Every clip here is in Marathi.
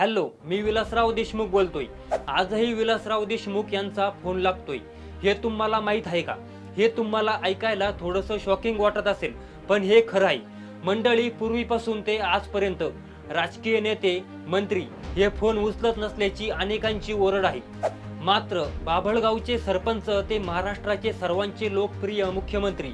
हॅलो मी विलासराव देशमुख बोलतोय. आजही विलासराव देशमुख यांचा फोन लागतोय. हे तुम्हाला माहीत आहे का? हे तुम्हाला ऐकायला थोडंसं शॉकिंग वाटत असेल पण हे खरं आहे. मंडळी पूर्वीपासून ते आजपर्यंत राजकीय नेते मंत्री हे फोन उचलत नसल्याची अनेकांची ओरड आहे. मात्र बाभळगावचे सरपंच ते महाराष्ट्राचे सर्वांचे लोकप्रिय मुख्यमंत्री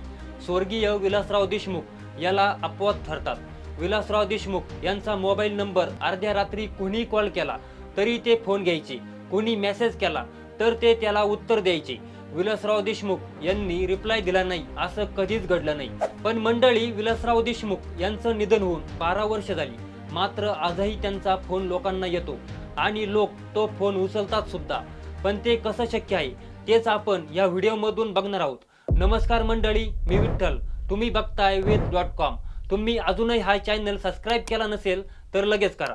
स्वर्गीय विलासराव देशमुख याला अपवाद ठरतात विलासराव देशमुख यांचा मोबाईल नंबर अर्ध्या रात्री कोणी कॉल केला तरी ते फोन घ्यायचे. कोणी मेसेज केला तर ते त्याला उत्तर द्यायचे. विलासराव देशमुख यांनी रिप्लाय दिला नाही असं कधीच घडलं नाही. पण मंडळी विलासराव देशमुख यांचं निधन होऊन बारा वर्ष झाली. मात्र आजही त्यांचा फोन लोकांना येतो आणि लोक तो फोन उचलतात सुद्धा. पण ते कसं शक्य आहे तेच आपण या व्हिडिओमधून बघणार आहोत. नमस्कार मंडळी मी विठ्ठल. तुम्ही बघताय वेद डॉट कॉम. तुम्ही अजूनही हा चॅनल सबस्क्राईब केला नसेल तर लगेच करा.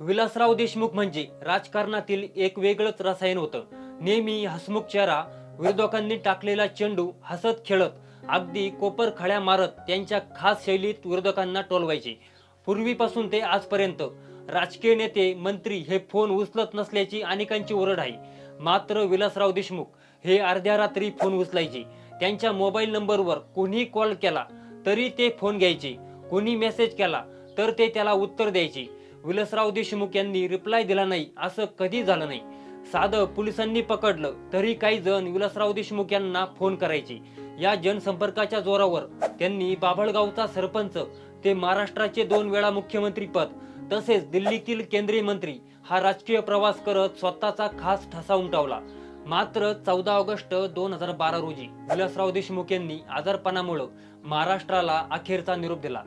विलासराव देशमुख म्हणजे राजकारणातील एक वेगळंच रसायन होतं. नेहमी हसमुख चेहरा विरोधकांनी टाकलेला चेंडू हसत खेळत अगदी कोपर खड्या मारत त्यांच्या खास शैलीत विरोधकांना टोलवायचे. पूर्वीपासून ते आजपर्यंत राजकीय नेते मंत्री हे फोन उचलत नसल्याची अनेकांची ओरड आहे. मात्र विलासराव देशमुख हे अर्ध्या रात्री फोन उचलायचे. त्यांच्या मोबाईल नंबरवर कोणी कॉल केला तरी ते फोन घ्यायचे. कोणी मेसेज केला तर ते त्याला उत्तर द्यायचे. विलासराव देशमुख यांनी रिप्लाय दिला नाही असं कधी झालं नाही. साधं पोलिसांनी पकडलं तरी काही जण विलासराव देशमुख यांना फोन करायचे. या जनसंपर्काच्या जोरावर त्यांनी बाभळगावचा सरपंच ते महाराष्ट्राचे दोन वेळा मुख्यमंत्री पद तसेच दिल्लीतील केंद्रीय मंत्री हा राजकीय प्रवास करत स्वतःचा खास ठसा उमटवला. मात्र चौदा ऑगस्ट दोन हजार बारा रोजी विलासराव देशमुख यांनी आजारपणामुळं महाराष्ट्राला अखेरचा निरोप दिला.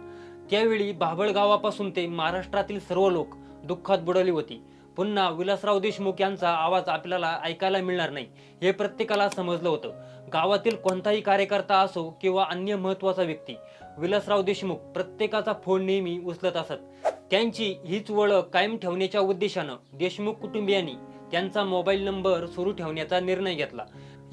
त्यावेळी बाभळगावापासून ते महाराष्ट्रातील सर्व लोक दुःखात बुडवली होती. पुन्हा विलासराव देशमुख यांचा आवाज आपल्याला ऐकायला मिळणार नाही हे प्रत्येकाला समजलं होतं. गावातील कोणताही कार्यकर्ता असो किंवा अन्य महत्त्वाचा व्यक्ती विलासराव देशमुख प्रत्येकाचा फोन नेहमी उचलत असत. त्यांची हीच ओळख कायम ठेवण्याच्या उद्देशानं देशमुख कुटुंबियांनी त्यांचा मोबाईल नंबर सुरू ठेवण्याचा निर्णय घेतला.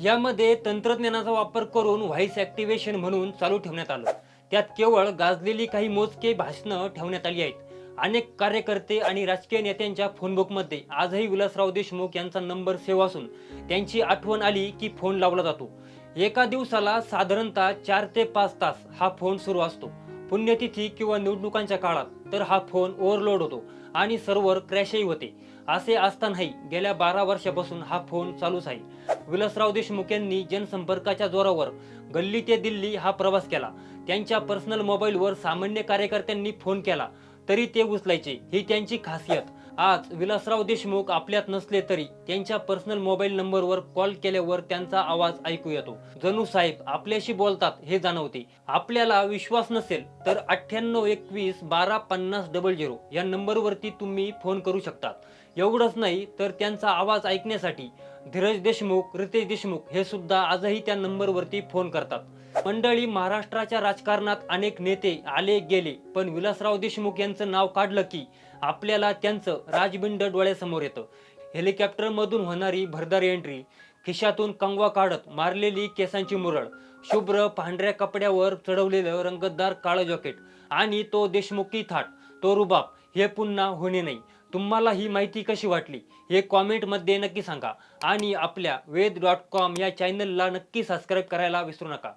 यामध्ये तंत्रज्ञानाचा वापर करून व्हॉइस ॲक्टिव्हेशन म्हणून चालू ठेवण्यात आलं. त्यात केवळ गाजलेली काही मोजके भाषणं ठेवण्यात आली आहेत. अनेक कार्यकर्ते आणि राजकीय नेत्यांच्या फोनबुकमध्ये आजही विलासराव देशमुख यांचा नंबर सेव्ह असून त्यांची आठवण आली की फोन लावला जातो. एका दिवसाला साधारणतः चार ते पाच तास हा फोन सुरू असतो. पुण्यतिथी किंवा निवडणुकांच्या काळात तर हा फोन ओव्हरलोड होतो आणि सर्व्हर क्रॅशही होते. असे असतानाही गेल्या बारा वर्षापासून हा फोन चालूच आहे. विलासराव देशमुख यांनी जनसंपर्काच्या जोरावर गल्ली ते दिल्ली हा प्रवास केला. त्यांच्या पर्सनल मोबाईलवर सामान्य कार्यकर्त्यांनी फोन केला तरी ते उचलायचे ही त्यांची खासियत. आज विलासराव देशमुख आपल्यात नसले तरी त्यांच्या पर्सनल मोबाईल नंबरवर कॉल केल्यावर त्यांचा आवाज ऐकू येतो. जणू साहेब आपल्याशी बोलतात हे जाणवते. आपल्याला विश्वास नसेल तर अठ्ठ्याण्णव एकवीस बारा पन्नास डबल झिरो या नंबरवरती तुम्ही फोन करू शकतात. एवढंच नाही तर त्यांचा आवाज ऐकण्यासाठी धीरज देशमुख रितेश देशमुख हे सुद्धा आजही त्या नंबरवरती फोन करतात. मंडळी महाराष्ट्राच्या राजकारणात अनेक नेते आले गेले पण विलासराव देशमुख यांचं नाव काढलं की आपल्याला त्यांचं राजबिंड डोळ्यासमोर येतं. हेलिकॉप्टर मधून होणारी भरदार एंट्री खिशातून कंगवा काढत मारलेली केसांची मुरळ शुभ्र पांढऱ्या कपड्यावर चढवलेलं रंगतदार काळं जॉकेट आणि तो देशमुखी थाट तो रुबाब हे पुन्हा होणे नाही. तुम्हाला ही माहिती कशी वाटली? हे कॉमेंटमध्ये नक्की सांगा आणि आपल्या वेद डॉट कॉम या चॅनलला नक्की सबस्क्राईब करायला विसरू नका.